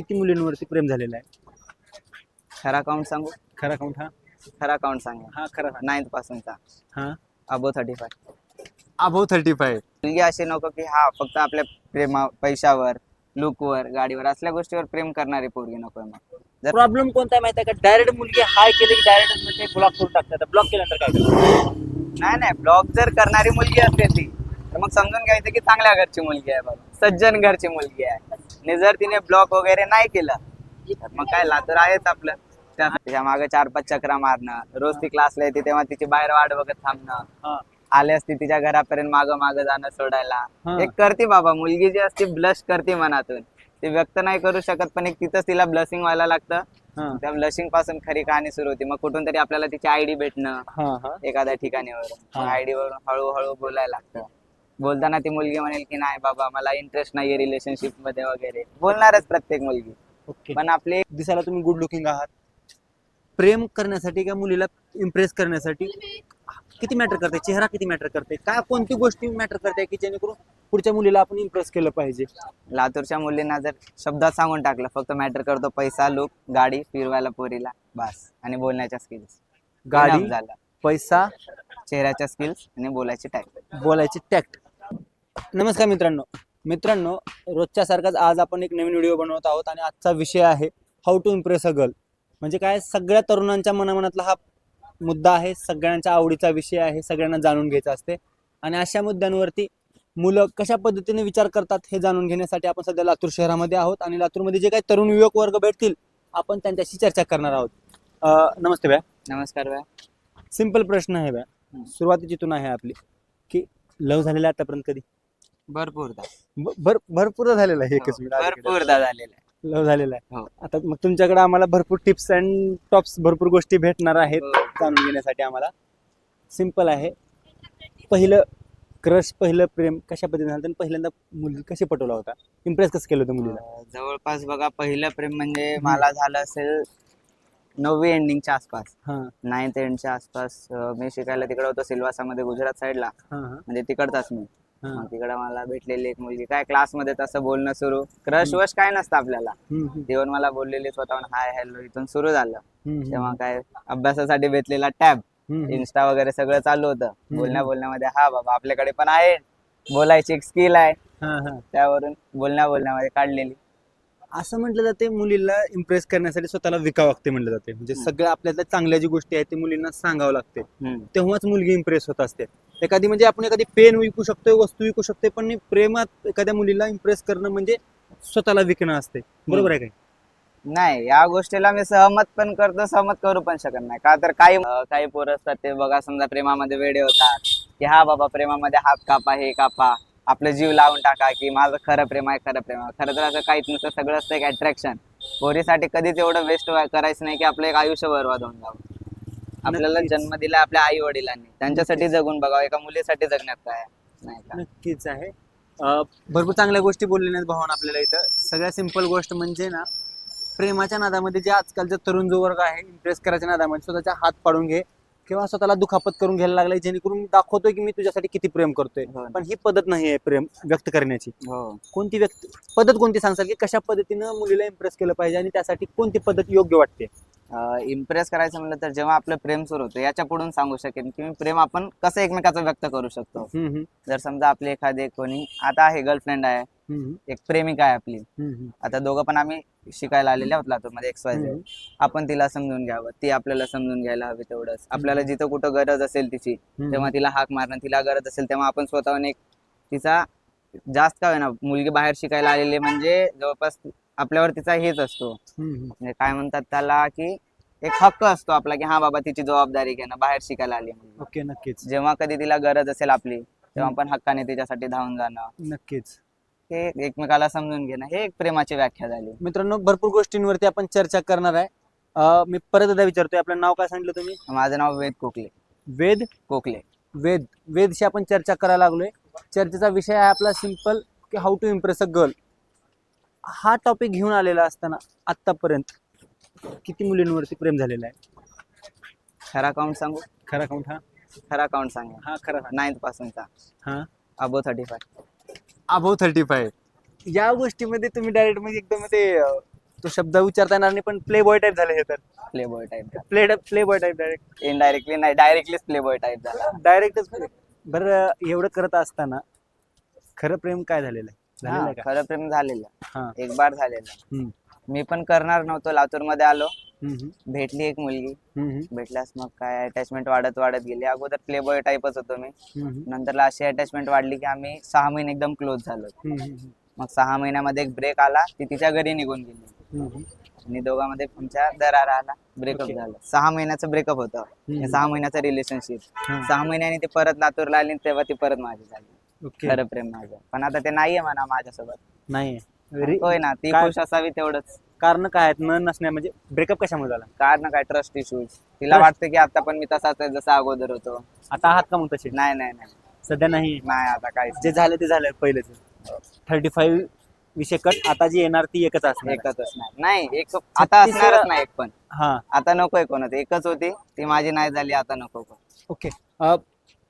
किती मुलींवरती प्रेम झालेलं आहे? खरा काउंट सांगू? खरा काउंट हा? खरा काउंट सांगा. हा खरा नाईन्थ पासूनचा. हा? Above thirty five above thirty five मुलगी अशी नको की हा फक्त आपल्या प्रेमा पैशावर लुकवर गाडीवर असल्या गोष्टीवर प्रेम करणारी पोरगी नको मग. जर प्रॉब्लेम कोणता आहे माहिती आहे का? डायरेक्ट मुलगी हाय केली की डायरेक्ट म्हणजे ब्लॉक करून टाकतात ब्लॉक केल्यानंतर काय करतात? नाही नाही ब्लॉक जर करणारी मुलगी असते ती तर मग समजून घ्यायचं की चांगल्या घरची मुलगी आहे बाबा सज्जन घरची मुलगी आहे. आणि जर तिने ब्लॉक वगैरे नाही केलं तर मग काय लातूर आहेच आपलं. त्या- तिच्यामागे चार पाच चक्रा मारणं रोज ती क्लासला येते तेव्हा तिची बाहेर वाट बघत थांबणं. आले असती तिच्या घरापर्यंत माग माग जाणं सोडायला. एक करते बाबा मुलगी जी असते ब्लश करते मनातून. ते व्यक्त नाही करू शकत पण एक तिथंच तिला ब्लशिंग व्हायला लागतं. त्या ब्लशिंगपासून खरी कहाणी सुरू होती. मग कुठून तरी आपल्याला तिची आयडी भेटणं एखाद्या ठिकाणीवर हा. आयडी वरून हळूहळू बोलायला लागतं. बोलताना ती मुलगी म्हणेल की नाही बाबा मला इंटरेस्ट नाहीये रिलेशनशिपमध्ये वगैरे. बोलणारच प्रत्येक मुलगी. ओके. पण आपले दिसायला तुम्ही गुड लुकिंग आहात. प्रेम करण्यासाठी किंवा मुलीला इम्प्रेस करण्यासाठी किती मॅटर करते? चेहरा किती मॅटर करते? काय कोणती गोष्टी मॅटर करते की जेणेकरून पुढच्या मुलीला आपण इम्प्रेस केलं पाहिजे? लातूरच्या मुलींना जर शब्दात सांगून टाकलं फक्त मॅटर करतो पैसा लुक गाडी फिरवायला पोरीला बस. आणि बोलण्याच्या स्किल्स गाडी झालं. पैसा चेहऱ्याच्या स्किल्स आणि बोलायची टाईप बोलायची टॅक्ट नमस्कार मित्रांनो. मित्रांनो रोजच्या सारखाच आज आपण एक नवीन व्हिडिओ बनवत आहोत आणि आजचा विषय आहे how to impress a girl म्हणजे काय सगळ्या तरुणांच्या मनामनातला हा मुद्दा आहे सगळ्यांच्या आवडीचा विषय आहे सगळ्यांना जाणून घ्यायचा असते. आणि अशा मुद्द्यांवरती मुलं कशा पद्धतीने विचार करतात हे जाणून घेण्यासाठी आपण सध्या लातूर शहरामध्ये आहोत आणि लातूरमध्ये जे काही तरुण युवक वर्ग भेटतील आपण त्यांच्याशी चर्चा करणार आहोत. अं, नमस्ते भ्या. नमस्कार बा सिंपल प्रश्न आहे भ्या. हम्म. सुरुवातीतून आहे आपली. की लव झालेलं आतापर्यंत कधी? भरपूरदा. ब- भर भरपूर झालेलं आहे एकच मिनिट भरपूरदा झालेला आहे. लव झालेलं आहे. हो. आता मग तुमच्याकडे आम्हाला भरपूर टिप्स अँड टॉप्स भरपूर गोष्टी भेटणार आहेत हो. जाणून घेण्यासाठी आम्हाला. सिंपल आहे. पहिलं क्रश पहिलं प्रेम कशा पद्धतीने झालं आणि पहिल्यांदा मुलगी कशी पटवला होता? इम्प्रेस कसं केलं होतं मुलीला? अं, जवळपास बघा पहिलं प्रेम म्हणजे मला झालं असेल नववी एंडिंगच्या आसपास. हा. नाईन्थ एंडच्या आसपास अं, मी शिकायला तिकडे होतो सिल्वासामध्ये गुजरात साईडला हा हा. म्हणजे तिकडचाच मी. हा मग तिकडे मला भेटलेली एक मुलगी. काय क्लासमध्ये तसं बोलणं सुरू. क्रश वश काय नसतं आपल्याला. देऊन मला बोललेली स्वतःहून हाय हॅलो इथून सुरू झालं. तेव्हा काय अभ्यासासाठी भेटलेला टॅब. इन्स्टा वगैरे सगळं चालू होतं. बोलण्या बोलण्यामध्ये हा बाबा आपल्याकडे पण आहे. बोलायची एक स्किल आहे. त्यावरून बोलण्या बोलण्यामध्ये काढलेली. असं म्हटलं जाते मुलीला इम्प्रेस करण्यासाठी स्वतःला विकावं लागते म्हटलं जाते. म्हणजे. सगळ्या आपल्याला चांगल्या जी गोष्टी आहेत ते मुलींना सांगावं लागते. तेव्हाच मुलगी इम्प्रेस होत असते. एखादी म्हणजे आपण एखादी पेन विकू शकतोय वस्तू विकू शकतोय पण प्रेमात एखाद्या मुलीला इम्प्रेस करणं म्हणजे स्वतःला विकणं असते. बरोबर आहे काय नाही या गोष्टीला मी सहमत पण करतो सहमत करू पण शकत नाही. का तर काही काही पोरं असतात ते बघा समजा प्रेमामध्ये वेडे होतात. की हा बाबा प्रेमामध्ये हात कापा हे कापा. आपलं जीव लावून टाका की माझं खरं प्रेम आहे खरं प्रेम आहे. खरं तर असं काहीच नसतं सगळं असतं एक अट्रॅक्शन पोरीसाठी कधीच एवढं वेस्ट करायचं नाही की आपलं एक आयुष्य बरबाद होऊन जावं. आपल्याला. जन्म दिला आपल्या आई वडिलांनी. त्यांच्यासाठी जगून बघावं एका मुलीसाठी जगण्यात काय? नाही का? नक्कीच आहे. अं, भरपूर चांगल्या गोष्टी बोललेल्या आहेत भावान आपल्याला इथं. सगळ्यात सिंपल गोष्ट म्हणजे ना प्रेमाच्या नादामध्ये जे आजकालचा तरुण जो वर्ग आहे इम्प्रेस करायच्या नादामध्ये स्वतःचा हात पाडून घे. किंवा स्वतःला दुखापत करून घ्यायला लागलाय जेणेकरून दाखवतोय की मी तुझ्यासाठी किती प्रेम करतोय. हो. पण ही पद्धत नाही आहे प्रेम व्यक्त करण्याची. हो. कोणती व्यक्त पद्धत कोणती सांगसाल की कशा पद्धतीनं मुलीला इम्प्रेस केलं पाहिजे आणि त्यासाठी कोणती पद्धत योग्य वाटते? इम्प्रेस करायचं म्हणलं तर जेव्हा आपलं प्रेम सुरू होतं याच्या पुढून सांगू शकेन की मी प्रेम आपण कसं एकमेकाचं व्यक्त करू शकतो. हम्म, हम्म, जर समजा आपली एखादी कोणी आता आहे गर्लफ्रेंड आहे हम्म, एक प्रेमिका आहे आपली. हम्म, हम्म, आता दोघं पण आम्ही शिकायला आलेले आहोत लातूरमध्ये एक्स वाय हम्म. आपण तिला समजून घ्यावं. ती आपल्याला समजून घ्यायला हवी तेवढंच. आपल्याला जिथं कुठं गरज असेल तिची. तेव्हा तिला हाक मारणं तिला गरज असेल तेव्हा आपण स्वतःहून एक तिचा जास्त काय ना मुलगी बाहेर शिकायला आलेली म्हणजे जवळपास आपल्यावर तिचा हेच असतो. म्हणजे काय म्हणतात त्याला की एक हक्क असतो आपला की हा बाबा तिची जबाबदारी घेणं बाहेर शिकायला आली. ओके नक्कीच. जेव्हा कधी तिला गरज असेल आपली तेव्हा पण हक्काने तिच्यासाठी धावून जाणं. नक्कीच. हे एकमेकाला समजून घेणं हे एक प्रेमाची व्याख्या झाली. मित्रांनो भरपूर गोष्टींवरती आपण चर्चा करणार आहे. अं, मी परत एकदा विचारतोय आपलं नाव काय सांगितलं तुम्ही? माझं नाव वेद कोकले. वेद? कोकले. वेद. वेदशी आपण चर्चा करायला लागलोय. चर्चेचा विषय आहे आपला सिंपल की how to impress a girl हा टॉपिक घेऊन आलेला असताना आतापर्यंत किती मुलींवरती प्रेम झालेलं आहे? खरा काउंट सांगू? खरा काउंट हा? खरा काउंट सांगा. हा खरा नाईन्थ पासूनचा. हा? Above thirty five above thirty five या गोष्टीमध्ये तुम्ही डायरेक्ट म्हणजे एकदम ते तो शब्द उच्चारता येणार नाही पण प्ले बॉय टाईप झाले हे तर. Playboy type play playboy type direct indirectly नाही डायरेक्टलीच प्ले बॉय टाईप झाला डायरेक्टच बरं एवढं करत असताना खरं प्रेम काय झालेलं आहे? झालेलं हा, आहे का? खरं प्रेम झालेलं हा. एक बार झालेलं हम्म. मी पण करणार नव्हतो लातूरमध्ये आलो. भेटली एक मुलगी. भेटल्यास मग काय? अटॅचमेंट वाढत वाढत गेली. अगोदर प्ले बॉय टाईपच होतो मी. नंतरला अशी अटॅचमेंट वाढली की आम्ही सहा महिने एकदम क्लोज झालो. मग सहा महिन्यामध्ये एक ब्रेक आला ती तिच्या घरी निघून गेली. आणि दोघांमध्ये आमच्या दरार आला. ब्रेकअप. झालं. सहा महिन्याचं ब्रेकअप होतं. सहा महिन्याचं रिलेशनशिप. सहा महिन्याने ती परत लातूरला आली तेव्हा ती परत माझी झाली. खरं प्रेम माझं. पण आता ते नाहीये म्हणा माझ्यासोबत. नाही होय ना ती काय- खुश असावी तेवढंच. कारण काय आहेत? न नसण्या म्हणजे ब्रेकअप कशामुळे झाला? कारण काय? ट्रस्ट इश्यूज तिला Trust. वाटतं की आता पण मी तसाच आहे जसा अगोदर होतो. आता आहात का मग तसे? नाही नाही नाही. सध्या नाही. नाही आता काहीच जे झालं ते झालं पहिलेच. थर्टी फाईव्ह विषय कट आता जी येणार ती एकच असणार. एकच नाही नाही एक आता छत्तीस- असणारच नाही एक पण. हा. आता नकोय कोणाचं. एकच होती ती माझी नाही झाली आता नको कोण. ओके. अ,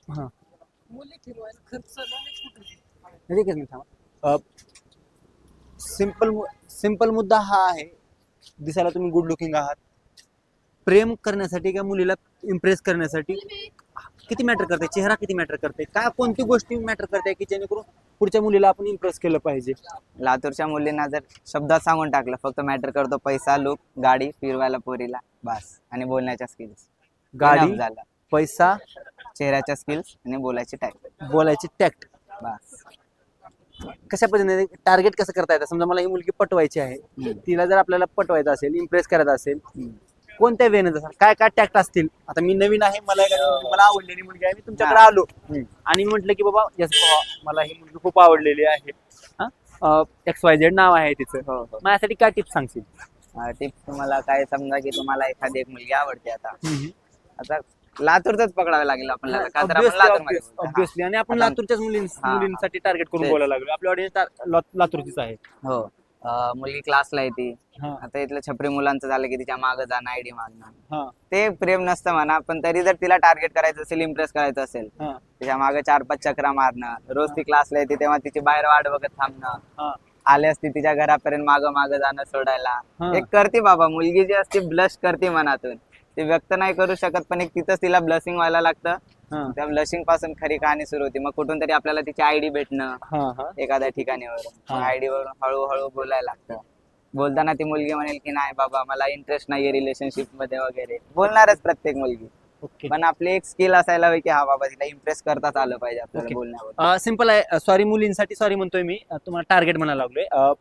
हा. नाही, एकच मिनिट थांबा. अ, सिंपल सिंपल मुद्दा हा आहे. दिसायला तुम्ही गुड लुकिंग आहात. प्रेम करण्यासाठी किंवा मुलीला इम्प्रेस करण्यासाठी किती मॅटर करते? चेहरा किती मॅटर करते? काय कोणती गोष्टी मॅटर करते की जेणेकरून पुढच्या मुलीला आपण इम्प्रेस केलं पाहिजे? लातूरच्या मुलींना जर शब्दात सांगून टाकलं फक्त मॅटर करतो पैसा लुक गाडी फिरवायला पोरीला बस. आणि बोलण्याच्या स्किल्स गाडी झालं. पैसा चेहऱ्याच्या स्किल्स आणि बोलायची टाईप बोलायची टॅक्ट बस. कशा पद्धतीने टार्गेट कसं करता येतं? समजा मला ही मुलगी पटवायची आहे. तिला जर आपल्याला पटवायचं असेल इम्प्रेस करायचं असेल. कोणत्या वेने जसं काय काय टॅक्ट असतील? आता मी नवीन आहे मला मला आवडलेली मुलगी आहे मी तुमच्याकडे. आलो. आणि म्हटलं की बाबा यस मला ही मुलगी खूप आवडलेली आहे. एक्स वाय झेड नाव आहे तिचं. हो हो. माझ्यासाठी काय टिप्स सांगशील? टिप तुम्हाला काय समजा की तुम्हाला एखादी एक मुलगी आवडते आता. आता लातूरच पकडावं लागेल आपल्याला तर आपण लातूरमध्ये बोलतो. हा. ऑब्विसली आणि आपण आता- लातूरच्याच मुलीं हा. मुलींसाठी टार्गेट करून तेच. बोलायला लागलो. आपली ऑडियन्स लातूरचीच आहे. हो. अं, मुलगी क्लासला येते हा. आता इथलं छपरी मुलांचं झालं की तिच्या मागं जाणं आयडी मागणं हा. ते प्रेम नसतं म्हणा पण तरी जर तिला टार्गेट करायचं असेल इम्प्रेस करायचं असेल हा. तिच्यामागे चार पाच चक्रा मारणं. रोज ती क्लासला येते तेव्हा तिची बाहेर वाट बघत थांबणं. हा. आले असती तिच्या घरापर्यंत माग माग जाणं सोडायला. हा. एक करते बाबा मुलगी जी असते ब्लश करते मनातून. ती व्यक्त नाही करू शकत पण एक तिथंच तिला ब्लशिंग व्हायला लागतं. हा. त्या ब्लशिंगपासून खरी कहाणी सुरू होती. मग कुठून तरी आपल्याला तिची आयडी भेटणं हा हा. एखाद्या ठिकाणीवर हा. आयडी वरून हळूहळू बोलायला लागतं. बोलताना ती मुलगी म्हणेल की नाही बाबा मला इंटरेस्ट नाहीये रिलेशनशिपमध्ये वगैरे. बोलणारच प्रत्येक मुलगी. ओके. पण आपली एक स्किल असायला हवी की हा बाबा तिला इम्प्रेस करताच आलं पाहिजे आपल्याला. बोलण्यावर. सिंपल आहे. सॉरी मुलींसाठी सॉरी म्हणतोय मी. अ, तुम्हाला टार्गेट म्हणायला लागलोय. अ,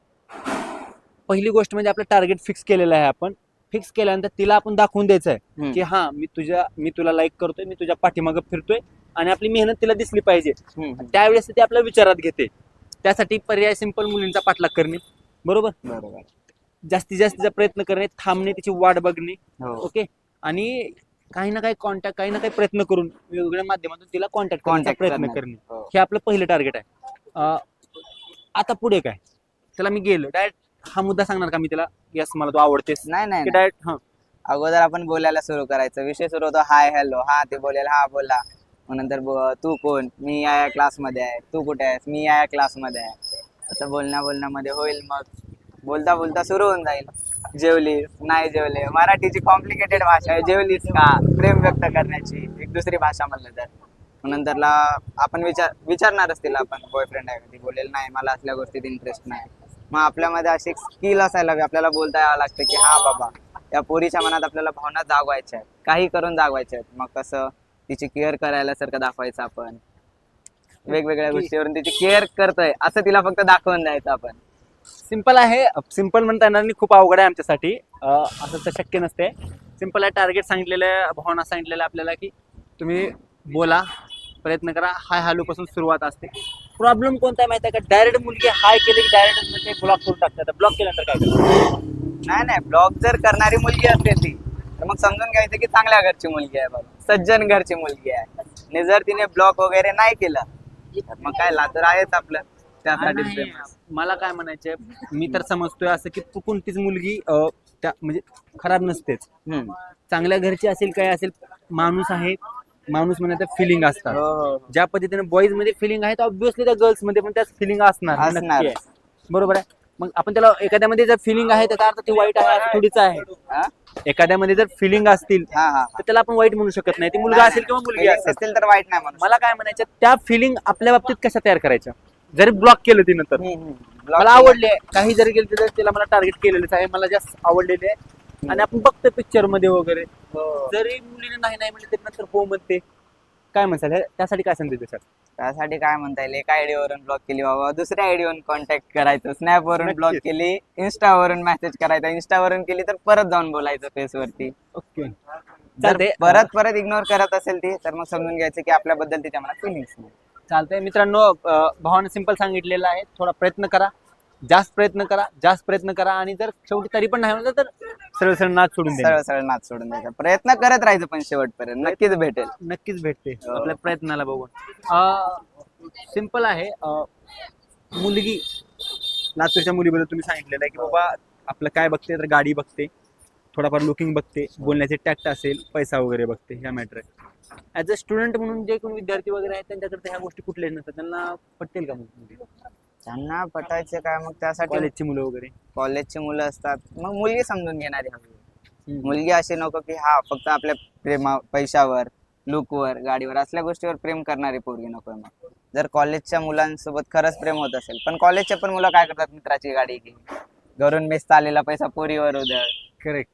पहिली गोष्ट म्हणजे आपलं टार्गेट फिक्स केलेलं आहे आपण. फिक्स केल्यानंतर तिला आपण दाखवून द्यायचं आहे. की हा मी तुझ्या मी तुला लाईक करतोय मी तुझ्या पाठीमागं फिरतोय आणि आपली मेहनत तिला दिसली पाहिजे. त्यावेळेस ती आपल्या विचारात घेते. त्यासाठी पर्याय सिंपल मुलींचा पाठलाग करणे. बरोबर? बरोबर. जास्तीत जास्तीचा प्रयत्न करणे थांबणे तिची वाट बघणे. हो. ओके? आणि काही ना काही कॉन्टॅक्ट काही ना काही प्रयत्न करून वेगवेगळ्या माध्यमातून तिला कॉन्टॅक्ट करण्याचा कॉन्टॅक्ट प्रयत्न करणे. हो. हे आपलं पहिलं टार्गेट आहे. आता पुढे काय? त्याला मी गेलो. डायरेक्ट हा मुद्दा सांगणार का मी त्याला? यस मला तू आवडतेस नाही नाही. डायरेक्ट हा. अगोदर आपण बोलायला सुरू करायचं. विषय सुरू होतो हाय हॅलो हा ते बोलेल हा बोला. मग नंतर बो- तू कोण? मी या या क्लासमध्ये आहे. तू कुठे आहेस? मी या या क्लासमध्ये आहे. असं बोलण्या बोलण्यामध्ये होईल मग. बोलता बोलता सुरू होऊन जाईल. जेवलीस नाही जेवले. मराठीची कॉम्प्लिकेटेड भाषा आहे. जेवलीस का? प्रेम व्यक्त करण्याची. एक दुसरी भाषा म्हणलं तर. मग नंतरला आपण विचार विचारणारच तिला आपण. बॉयफ्रेंड आहे का? ती? बोलेल नाही मला असल्या गोष्टीत इंटरेस्ट नाही. मग आपल्यामध्ये अशी स्किल असायला हवी. आपल्याला बोलता यावं लागतं की हा बाबा या पोरीच्या मनात आपल्याला भावना जागवायच्या आहेत. काही करून जागवायच्या आहेत. मग कसं तिची केअर करायला सारखं दाखवायचं आपण. वेगवेगळ्या. गोष्टीवरून तिची केअर करतोय असं तिला फक्त दाखवून द्यायचं आपण. सिंपल आहे सिंपल म्हणता येणार नाही खूप अवघड आहे आमच्यासाठी. असं तर शक्य नसते. सिंपल आहे टार्गेट सांगितलेलं भावना सांगितलेलं आपल्याला की तुम्ही बोला प्रयत्न करा. हाय हॅलो पासून सुरुवात असते. प्रॉब्लेम कोणता आहे माहिती आहे का? डायरेक्ट मुलगी हाय केली की डायरेक्ट म्हणजे ब्लॉक करून टाकतात ब्लॉक केल्यानंतर काय करतात नाही नाही. ब्लॉग जर करणारी मुलगी असते ती तर मग समजून घ्यायचं की चांगल्या घरची मुलगी आहे बाबा. सज्जन घरची मुलगी आहे. आणि जर तिने ब्लॉग वगैरे नाही केलं तर मग काय लातूर आहेच आपलं. त्यासाठी famous. मला काय म्हणायचंय मी तर समजतोय असं की तू कोणतीच मुलगी अं, त्या म्हणजे खराब नसतेच. हम्म. चांगल्या घरची असेल काय असेल माणूस आहे माणूस म्हणायचं फिलिंग असतात हो हो हो. ज्या पद्धतीने बॉईजमध्ये फिलिंग आहे ऑब्विसली त्या गर्ल्समध्ये पण त्याच फिलिंग असणार नक्की असणार. आहे. बरोबर आहे मग आपण त्याला एखाद्यामध्ये जर फिलिंग आहे त्याचा अर्थ ती वाईट आहे असं थोडीच आहे हा? एखाद्यामध्ये जर फिलिंग असतील हा हा तर त्याला आपण वाईट म्हणू शकत नाही ती मुलगा असेल किंवा मुलगी Feelings असेल असतील तर वाईट नाही म्हणून मला काय म्हणायचं त्या फिलिंग आपल्या बाबतीत कशा तयार करायच्या जरी ब्लॉक केलं तिनं तर मला. आवडले काही जरी गेलं तर त्याला मला टार्गेट केलेलंच आहे मला जास्त आवडलेले आहे आणि आपण बघतो पिक्चरमध्ये वगैरे. हो. जरी मुलीने नाही नाही म्हणले तरी नंतर हो म्हणते. काय म्हणतात त्यासाठी काय सांगते सर त्यासाठी काय म्हणता येईल? एका आयडी वरून ब्लॉक केली बाबा. दुसऱ्या आयडी वरून कॉन्टॅक्ट करायचं. स्नॅप वरून ब्लॉक. केली. इन्स्टा वरून मेसेज करायचा. इन्स्टा वरून केली तर परत जाऊन बोलायचं फेस वरती. ओके. जर परत परत इग्नोर करत असेल ती तर मग समजून घ्यायचं की आपल्याबद्दल तिच्या मनात फिलिंग्स नाही. चालतंय. मित्रांनो भावानं सिंपल सांगितलेलं आहे. थोडा प्रयत्न करा. जास्त प्रयत्न करा. जास्त प्रयत्न करा. आणि जर शेवटी तरी पण नाही म्हणलं तर सरळ सरळ नाच सोडून द्या सरळ सरळ नाच सोडून द्यायचा प्रयत्न करत राहायचं पण शेवटपर्यंत. नक्कीच भेटेल. नक्कीच भेटते. हो. आपल्या प्रयत्नाला बघून. सिंपल आहे. अं, मुलगी लातूरच्या मुलीबद्दल तुम्ही सांगितलेलं आहे की बाबा आपलं काय बघते तर गाडी बघते थोडाफार लुकिंग बघते बोलण्याचे टॅक्ट असेल पैसा वगैरे बघते ह्या मॅटर आहे ऍज अ स्टुडंट म्हणून जे कोणी विद्यार्थी वगैरे आहेत त्यांच्याकडे ह्या गोष्टी कुठल्याच नसतात. त्यांना पटतील का मग? त्यांना पटायचे काय मग? त्यासाठी कॉलेजची मुलं वगैरे. कॉलेजची मुलं असतात मग मुलगी समजून घेणारी हवी मुलगी अशी नको की हा फक्त आपल्या प्रेमा पैशावर लुकवर गाडीवर असल्या गोष्टीवर प्रेम करणारी पोरगी नकोय मग. जर कॉलेजच्या मुलांसोबत खरंच प्रेम होत असेल पण कॉलेजचे पण मुलं काय करतात मित्राची गाडी घे घरून मेसचा आलेला पैसा पोरीवर उधळ करेक्ट.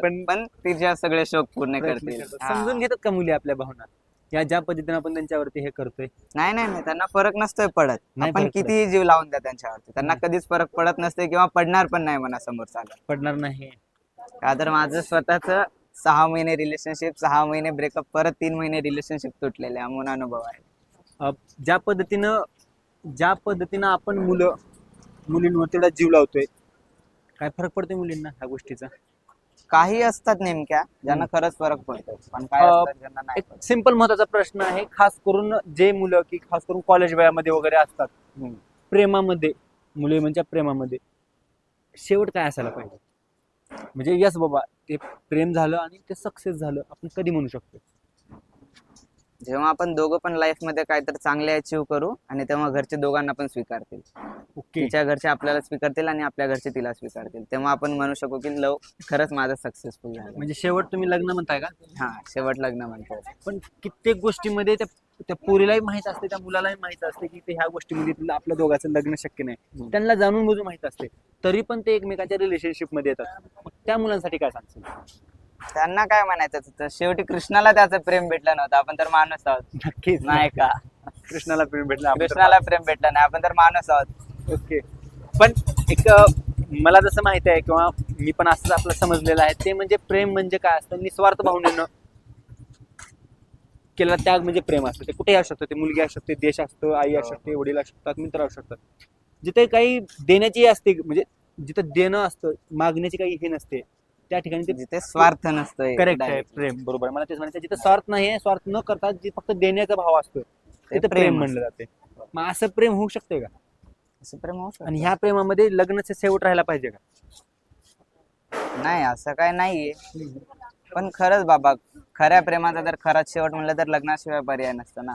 पण पण तिच्या सगळे शोक पूर्ण करतील. समजून घेतात का मुली आपल्या भावना? या ज्या पद्धतीने आपण त्यांच्यावरती हे करतोय. नाही नाही नाही त्यांना फरक नसतोय पडत. नाही आपण फरक पडत. कितीही जीव लावून द्या त्यांच्यावरती. त्यांना. कधीच फरक पडत नसते किंवा पडणार पण नाही मना समोर चालत पडणार नाही. का तर माझं स्वतःच सहा महिने रिलेशनशिप सहा महिने ब्रेकअप परत तीन महिने रिलेशनशिप तुटलेले हा म्हणून अनुभव आहे. अ, ज्या पद्धतीनं ज्या पद्धतीनं आपण मुलं मुलींवर तेवढा जीव लावतोय काय फरक पडतोय मुलींना ह्या गोष्टीचा? काही असतात नेमक्या ज्यांना खरंच फरक पडतो पण काय अं, असतात ज्यांना नाही एक सिंपल महत्त्वाचा प्रश्न आहे खास करून जे मुलं की खास करून कॉलेज वयामध्ये वगैरे असतात. हम्म. प्रेमामध्ये मुली म्हणजे प्रेमामध्ये शेवट काय असायला पाहिजे? म्हणजे यस बाबा ते प्रेम झालं आणि ते सक्सेस झालं आपण कधी म्हणू शकतो? जेव्हा आपण दोघं पण लाईफमध्ये काहीतरी चांगले अचीव करू आणि तेव्हा घरचे दोघांना पण स्वीकारतील. ओके. तिच्या घरचे आपल्याला स्वीकारतील आणि आपल्या घरचे तिला स्वीकारतील. तेव्हा आपण म्हणू शकू की लव खरंच माझं सक्सेसफुल झालं. म्हणजे शेवट तुम्ही लग्न म्हणताय का? हा शेवट लग्न म्हणतो पण कित्येक गोष्टीमध्ये त्या त्या पोरीलाही माहीत असते त्या मुलालाही माहीत असते की ते ह्या गोष्टीमध्ये तुला आपल्या दोघांचं लग्न शक्य नाही. त्यांना जाणून बुजून माहीत असते. तरी पण ते एकमेकांच्या रिलेशनशिपमध्ये येतात. मग त्या मुलांसाठी काय सांगशील? त्यांना काय म्हणायचं होतं? शेवटी कृष्णाला त्याचं प्रेम भेटलं नव्हतं. आपण तर माणूस आहोत. नक्कीच नाही का? कृष्णाला प्रेम भेटलं आपण तर कृष्णाला प्रेम भेटलं नाही आपण तर माणूस आहोत. ओके. पण एक अ, मला जसं माहिती आहे किंवा मी पण असंच आपलं समजलेलं आहे ते म्हणजे प्रेम म्हणजे काय असतं? निस्वार्थ भावनेनं केलेला त्याग म्हणजे प्रेम असतं. ते कुठेही असू शकतं ते मुलगी असू शकते देश असतो आई असू शकते वडील असू शकतात मित्र असू शकतात. जिथे काही देण्याची असते म्हणजे जिथं देणं असतं मागण्याची काही हे नसते. त्या ठिकाणी ते जिथे स्वार्थ नसतोय करेक्ट आहे. प्रेम बरोबर. मला तेच म्हणायचं जिथं स्वार्थ नाही आहे स्वार्थ न करता जे फक्त देण्याचा भाव असतो तिथं प्रेम. म्हणलं जाते. मग असं प्रेम होऊ शकते का? असं प्रेम होऊ शकतं. आणि ह्या प्रेमामध्ये लग्नाचे शेवट राहायला पाहिजे का? नाही असं काय नाहीये. पण खरंच बाबा खऱ्या प्रेमाचा जर खराच शेवट म्हणलं तर लग्नाशिवाय पर्याय नसतं ना.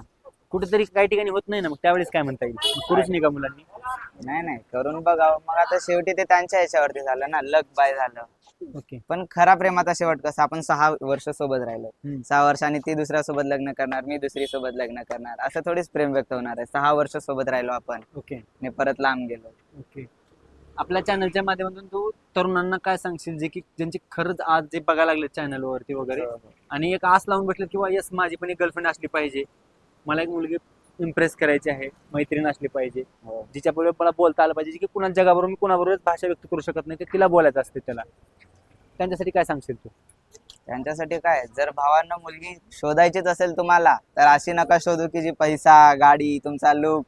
कुठेतरी काही ठिकाणी होत नाही ना मग त्यावेळेस काय म्हणता येईल? करूच नाही का मुलांनी? नाही नाही करून बघावं. मग आता शेवटी ते त्यांच्या ह्याच्यावरती झालं ना. लग बाय झालं. ओके. पण खरा प्रेमाचा शेवट कसा आपण सहा वर्ष सोबत राहिलो. सहा वर्षांनी ती दुसऱ्या सोबत लग्न करणार मी दुसरी सोबत लग्न करणार असं थोडीच प्रेम व्यक्त होणार आहे. सहा वर्ष सोबत राहिलो आपण. ओके. परत लांब गेलो. ओके. आपल्या चॅनलच्या माध्यमातून तू तरुणांना काय सांगशील जे की ज्यांची खरंच आज जे बघायला लागले चॅनल वरती वगैरे आणि एक आस लावून बसले किंवा यस माझी पण एक गर्लफ्रेंड असली पाहिजे. मला एक मुलगी इम्प्रेस करायची आहे मैत्रीण असली पाहिजे. हो. जिच्याबरोबर मला बोलता आलं पाहिजे की कुणा जगाबरोबर मी कुणाबरोबर भाषा व्यक्त करू शकत नाही ते तिला बोलायचं असते त्याला. त्यांच्यासाठी काय सांगशील तू? त्यांच्यासाठी काय? जर भावांना मुलगी शोधायचीच असेल तुम्हाला तर अशी नका शोधू की जी पैसा गाडी तुमचा लुक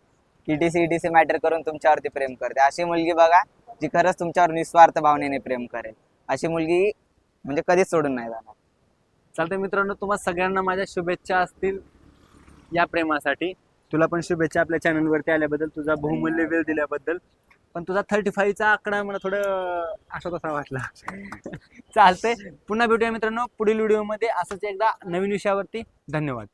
किटीसी इटीसी मॅटर करून तुमच्यावरती प्रेम करते. अशी मुलगी बघा जी खरंच तुमच्यावर निस्वार्थ भावनेने प्रेम करेल. अशी मुलगी म्हणजे कधीच सोडून नाही जाणार. चालतंय मित्रांनो तुम्हाला सगळ्यांना माझ्या शुभेच्छा असतील या प्रेमासाठी. तुला पण शुभेच्छा आपल्या चॅनलवरती आल्याबद्दल तुझा बहुमूल्य वेळ दिल्याबद्दल. पण तुझा थर्टी फाईव्हचा आकडा मला थोडं असा तसा वाटला. चालतंय. पुन्हा भेटूया मित्रांनो. पुढील व्हिडिओमध्ये असंच एकदा नवीन विषयावरती. धन्यवाद.